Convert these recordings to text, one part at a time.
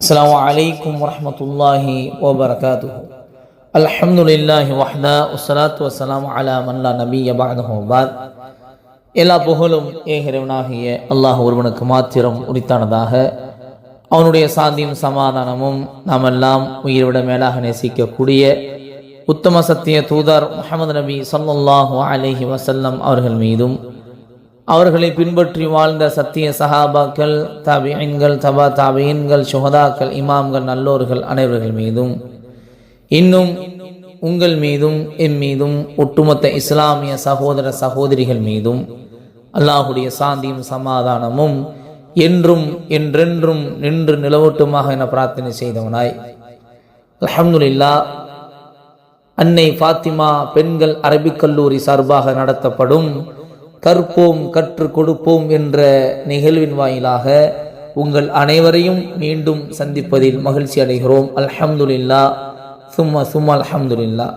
السلام عليكم ورحمة الله وبركاته الحمد لله وحده والصلاة والسلام على من لا نبي بعده بعد எல்லா புகழும் ஏகிரவனாகிய அல்லாஹ் ஒருவனுக்கு மாத்திரம் உரித்தானதாக அவனுடைய சாந்தியும் சமாதானமும் நாம் எல்லாம் உயிரை விட மேலாக நேசிக்கக்கூடிய உத்தம சத்திய தூதர் முஹம்மது நபி ஸல்லல்லாஹு அலைஹி வஸல்லம் அவர்கள் மீதும் அவர்களை பின்பற்றி வாழ்ந்த சத்திய சஹாபாக்கள் தாபியன்கள் தபா தாபியன்கள் சுகதாக்கள் இமாம்கள் நல்லோர்கள் அனைவர்கள் மீதும் இன்னும் உங்கள் மீதும் எம் மீதும் ஒட்டுமொத்த இஸ்லாமிய சகோதர சகோதரிகள் மீதும் அல்லாஹுடைய சாந்தியும் சமாதானமும் என்றும் என்றென்றும் நின்று நிலவட்டுமாக என பிரார்த்தனை செய்தவனாய். அலமதுல்லா அன்னை ஃபாத்திமா பெண்கள் அரபிக் கல்லூரி சார்பாக நடத்தப்படும் கற்போம் கற்றுக் கொடுப்போம் என்ற நிகழ்வின் வாயிலாக உங்கள் அனைவரையும் மீண்டும் சந்திப்பதில் மகிழ்ச்சி அடைகிறோம். அல்ஹம்துலில்லா சும்மா சும்மா அல்ஹம்துலில்லா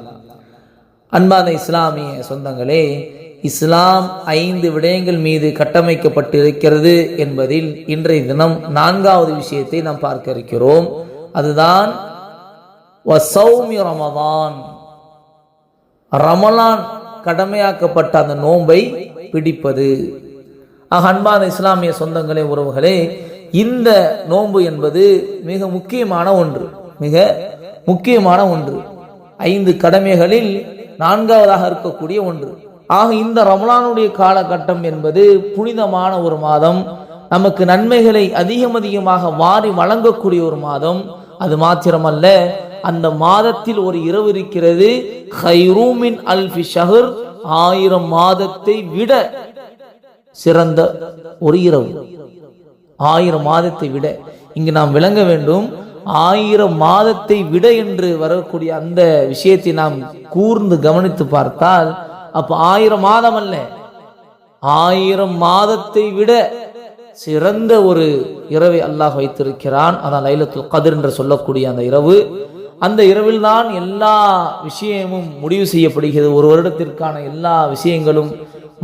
அன்பான இஸ்லாமிய சொந்தங்களே இஸ்லாம் ஐந்து விடயங்கள் மீது கட்டமைக்கப்பட்டிருக்கிறது என்பதில் இன்றைய தினம் நான்காவது விஷயத்தை நாம் பார்க்க இருக்கிறோம். அதுதான் வசௌமி ரமதான். ரமலான் கடமையாக்கப்பட்ட அந்த நோன்பை பிடிப்பது. ஆக அன்பான இஸ்லாமிய சொந்தங்களே உறவுகளே இந்த நோன்பு என்பது மிக முக்கியமான ஒன்று. மிக முக்கியமான ஒன்று. ஐந்து கடமைகளில் நான்காவதாக இருக்கக்கூடிய ஒன்று. ஆக இந்த ரமலானுடைய காலகட்டம் என்பது புனிதமான ஒரு மாதம். நமக்கு நன்மைகளை அதிகம் அதிகமாக வாரி வழங்கக்கூடிய ஒரு மாதம். அது மாத்திரமல்ல அந்த மாதத்தில் ஒரு இரவு இருக்கிறது. ஹைரூமின் அல்ஃபி ஷஹர் ஆயிரம் மாதத்தை விட சிறந்த ஒரு இரவு. ஆயிரம் மாதத்தை விட. இங்கு நாம் விளங்க வேண்டும் ஆயிரம் மாதத்தை விட என்று வரக்கூடிய அந்த விஷயத்தை நாம் கூர்ந்து கவனித்து பார்த்தால் அப்ப ஆயிரம் மாதம் அல்ல. ஆயிரம் மாதத்தை விட சிறந்த ஒரு இரவை அல்லாஹ் வைத்திருக்கிறான். அதான் லைலத்துல் கதிர் என்று சொல்லக்கூடிய அந்த இரவு. அந்த இரவில் தான் எல்லா விஷயமும் முடிவு செய்யப்படுகிறது. ஒரு வருடத்திற்கான எல்லா விஷயங்களும்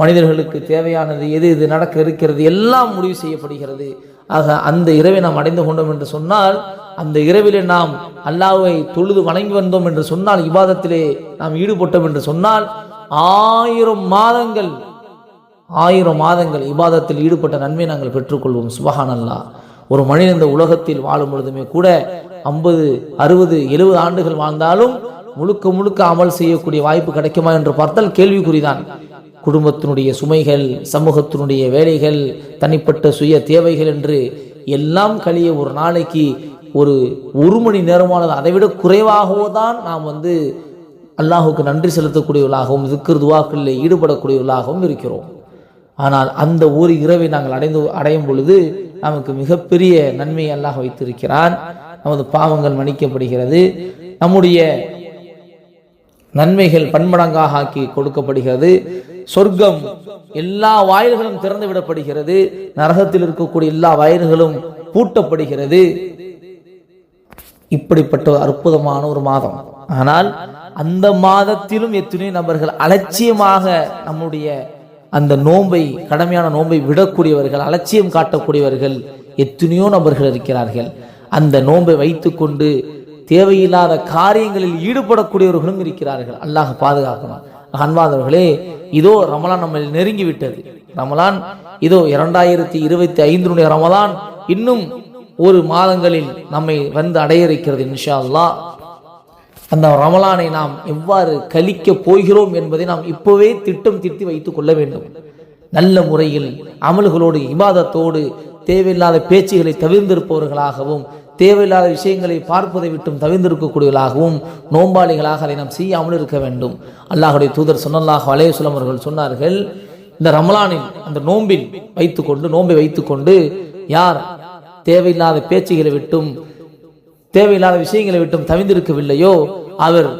மனிதர்களுக்கு தேவையானது எது எது நடக்க இருக்கிறது எல்லாம் முடிவு செய்யப்படுகிறது. ஆக அந்த இரவை நாம் அடைந்து கொண்டோம் என்று சொன்னால் அந்த இரவிலே நாம் அல்லாவை தொழுது வணங்கி வந்தோம் என்று சொன்னால் இபாதத்திலே நாம் ஈடுபட்டோம் என்று சொன்னால் ஆயிரம் மாதங்கள் ஆயிரம் மாதங்கள் இபாதத்தில் ஈடுபட்ட நன்மை நாங்கள் பெற்றுக்கொள்வோம். சுபஹான் அல்லா ஒரு மனிதன் இந்த உலகத்தில் வாழும் பொழுதுமே கூட ஐம்பது அறுபது எழுபது ஆண்டுகள் வாழ்ந்தாலும் முழுக்க முழுக்க அமல் செய்யக்கூடிய வாய்ப்பு கிடைக்குமா என்று பார்த்தால் கேள்விக்குறிதான். குடும்பத்தினுடைய சுமைகள் சமூகத்தினுடைய வேலைகள் தனிப்பட்ட சுய தேவைகள் என்று எல்லாம் கழிய ஒரு நாளைக்கு ஒரு ஒரு மணி நேரமானது அதைவிட குறைவாகவோ தான் நாம் வந்து அல்லாஹுக்கு நன்றி செலுத்தக்கூடியவர்களாகவும் திக்கர் துவாக்களில் ஈடுபடக்கூடியவர்களாகவும் இருக்கிறோம். ஆனால் அந்த ஒரு இரவை நாங்கள் அடைந்து அடையும் பொழுது நமக்கு மிகப்பெரிய நன்மை அல்லாஹ் வைத்திருக்கிறான். நமது பாவங்கள் மன்னிக்கப்படுகிறது. நம்முடைய நன்மைகள் பன்மடங்காக ஆக்கி கொடுக்கப்படுகிறது. சொர்க்கம் எல்லா வாயில்களும் திறந்து விடப்படுகிறது நரகத்தில் இருக்கக்கூடிய எல்லா வாயில்களும் பூட்டப்படுகிறது. இப்படிப்பட்ட ஒரு அற்புதமான ஒரு மாதம். ஆனால் அந்த மாதத்திலும் எத்தனையோ நபர்கள் அலட்சியமாக நம்முடைய அந்த நோன்பை கடமையான நோன்பை விடக்கூடியவர்கள் அலட்சியம் காட்டக்கூடியவர்கள் எத்தனையோ நபர்கள் இருக்கிறார்கள். அந்த நோன்பை வைத்துக்கொண்டு தேவையில்லாத காரியங்களில் ஈடுபடக்கூடியவர்களும் இருக்கிறார்கள். அல்லாஹ் பாதுகாக்கணும் அன்பாதவர்களே இதோ ரமலான் நம்ம நெருங்கி விட்டது ரமலான் இதோ இரண்டாயிரத்தி இருபத்தி ஐந்தினுடைய ரமலான் இன்னும் ஒரு மாதங்களில் நம்மை வந்து அடைய இருக்கிறது இன்ஷா அந்த ரமலானை நாம் எவ்வாறு கழிக்க போகிறோம் என்பதை நாம் இப்போவே திட்டம் திட்டி வைத்துக் கொள்ள வேண்டும். நல்ல முறையில் அமல்களோடு இபாதத்தோடு தேவையில்லாத பேச்சுகளை தவிர்ந்திருப்பவர்களாகவும் தேவையில்லாத விஷயங்களை பார்ப்பதை விட்டும் தவிர்ந்திருக்கக்கூடியவர்களாகவும் நோம்பாளிகளாக அதை நாம் செய்யாமல் இருக்க வேண்டும். அல்லாஹுடைய தூதர் சொன்னல்லாக அலேசுலம் அவர்கள் சொன்னார்கள் இந்த ரமலானில் அந்த நோம்பில் வைத்துக்கொண்டு நோன்பை வைத்துக்கொண்டு யார் தேவையில்லாத பேச்சுகளை விட்டும் தேவையில்லாத விஷயங்களை விட்டும் தவிந்திருக்கவில்லையோ அவர்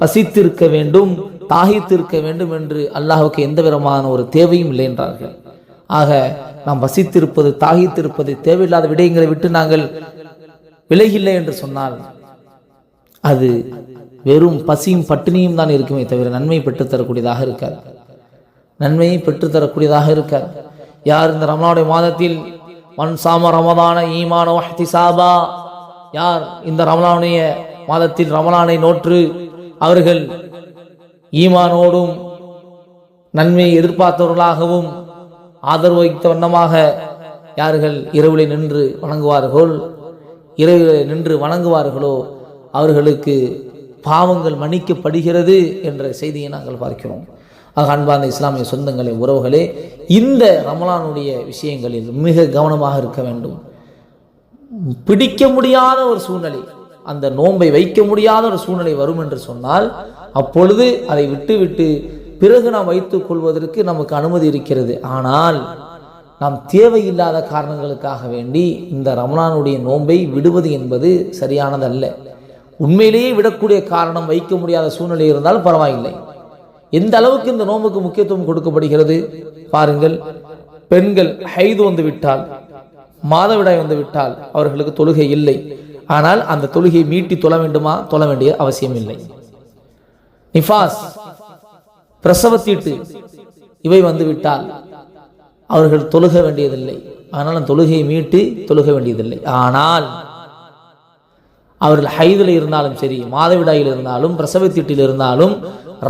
பசித்திருக்க வேண்டும் தாகித்திருக்க வேண்டும் என்று அல்லாஹுக்கு எந்த விதமான ஒரு தேவையும் இல்லை என்றார்கள். ஆக நாம் வசித்திருப்பது தாகித்திருப்பது தேவையில்லாத விடயங்களை விட்டு நாங்கள் விலகில்லை என்று சொன்னால் அது வெறும் பசியும் பட்டினியும் தான் இருக்குமே தவிர நன்மை பெற்றுத்தரக்கூடியதாக இருக்காது. நன்மையை பெற்றுத்தரக்கூடியதாக இருக்காது. யார் இந்த ரமலானுடைய மாதத்தில் மண் சாம ரமதான ஈமான வஹ்திசாபா? யார் இந்த ரமலானுடைய மாதத்தில் ரமலானை நோற்று அவர்கள் ஈமானோடும் நன்மையை எதிர்பார்த்தவர்களாகவும் ஆதரவு வைத்த வண்ணமாக யார்கள் இரவிலே நின்று வணங்குவார்கள் இரவிலே நின்று வணங்குவார்களோ அவர்களுக்கு பாவங்கள் மன்னிக்கப்படுகிறது என்ற செய்தியை நாங்கள் பார்க்கிறோம். ஆக அன்பார்ந்த இஸ்லாமிய சொந்தங்களே உறவுகளே இந்த ரமலானுடைய விஷயங்களில் மிக கவனமாக இருக்க வேண்டும். பிடிக்க முடியாத ஒரு சூழ்நிலை அந்த நோன்பை வைக்க முடியாத ஒரு சூழ்நிலை வரும் என்று சொன்னால் அப்பொழுது அதை விட்டு விட்டு பிறகு நாம் வைத்துக் கொள்வதற்கு நமக்கு அனுமதி இருக்கிறது. ஆனால் நாம் தேவையில்லாத காரணங்களுக்காக வேண்டி இந்த ரமணானுடைய நோன்பை விடுவது என்பது சரியானதல்ல. உண்மையிலேயே விடக்கூடிய காரணம் வைக்க முடியாத சூழ்நிலை இருந்தால் பரவாயில்லை. எந்த அளவுக்கு இந்த நோன்புக்கு முக்கியத்துவம் கொடுக்கப்படுகிறது? பாருங்கள். பெண்கள் ஹைது வந்து விட்டால் மாதவிடாய் வந்து விட்டால் அவர்களுக்கு தொழுகை இல்லை. ஆனால் அந்த தொழுகையை மீட்டி தொழ வேண்டுமா? தொழ வேண்டிய அவசியம் இல்லை. நிஃபாஸ் பிரசவத்தீட்டு இவை வந்து விட்டால் அவர்கள் தொழுக வேண்டியதில்லை. ஆனால் தொழுகையை மீட்டு தொழுக வேண்டியதில்லை. ஆனால் அவர்கள் ஹைதில் இருந்தாலும் சரி மாதவிடாயில் இருந்தாலும் பிரசவத்தீட்டில் இருந்தாலும்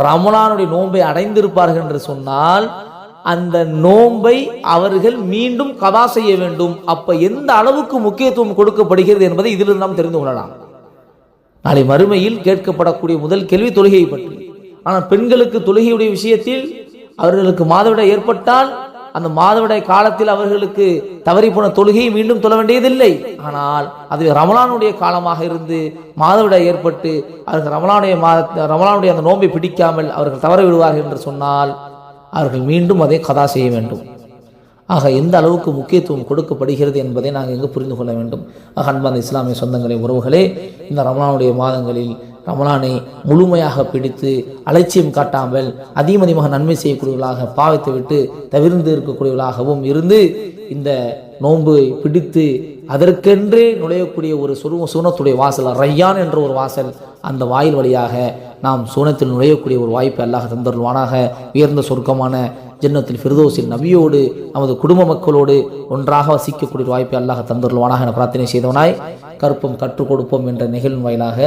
ரமலானுடைய நோன்பை அடைந்திருப்பார்கள் என்று சொன்னால் அந்த நோன்பை அவர்கள் மீண்டும் கதா செய்ய வேண்டும். அப்ப எந்த அளவுக்கு முக்கியத்துவம் கொடுக்கப்படுகிறது என்பதை இதிலிருந்து நாம் தெரிந்து கொள்ளலாம். நாளை மறுமையில் கேட்கப்படக்கூடிய முதல் கேள்வி தொழுகையை பற்றி. ஆனால் பெண்களுக்கு தொழுகையுடைய விஷயத்தில் அவர்களுக்கு மாதவிடாய் ஏற்பட்டால் அந்த மாதவிடாய் காலத்தில் அவர்களுக்கு தவறி போன தொழுகையை மீண்டும் தொழ வேண்டியதில்லை. ஆனால் அது ரமலானுடைய காலமாக இருந்து மாதவிடாய் ஏற்பட்டு அவர்கள் ரமலானுடைய மாத ரமலானுடைய அந்த நோன்பை பிடிக்காமல் அவர்கள் தவற விடுவார்கள் என்று சொன்னால் அவர்கள் மீண்டும் அதை கதா செய்ய வேண்டும். ஆக எந்த அளவுக்கு முக்கியத்துவம் கொடுக்கப்படுகிறது என்பதை நாங்கள் எங்கு புரிந்து கொள்ள வேண்டும். ஆக அன்பான இஸ்லாமிய சொந்தங்களின் உறவுகளே இந்த ரமலானுடைய மாதங்களில் ரமலானை முழுமையாக பிடித்து அலட்சியம் காட்டாமல் அதிகம் அதிகமாக நன்மை செய்யக்கூடியவர்களாக பாவத்தை விட்டு தவிர்ந்து இருக்கக்கூடியவர்களாகவும் இருந்து இந்த நோன்பை பிடித்து அதற்கென்றே நுழையக்கூடிய ஒரு சுருவ சூனத்துடைய வாசல் ரையான் என்ற ஒரு வாசல் அந்த வாயில் வழியாக நாம் சூனத்தில் நுழையக்கூடிய ஒரு வாய்ப்பை அல்லாஹ் தந்தருவானாக உயர்ந்த சொர்க்கமான ஜன்னத்தில் ஃபிர்தோஸில் நபியோடு நமது குடும்ப மக்களோடு ஒன்றாக வசிக்கக்கூடிய வாய்ப்பை அல்லாஹ் தந்தருவானாக என பிரார்த்தனை செய்தவனாய் கற்பம் கற்றுக் கொடுப்போம் என்ற நிகழ்வின் வாயிலாக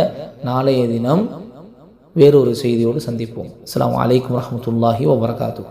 நாளைய தினம் வேறொரு செய்தியோடு சந்திப்போம். அஸ்லாம் வலைக்கம் வரமத்துல்லாஹி வபரகாத்து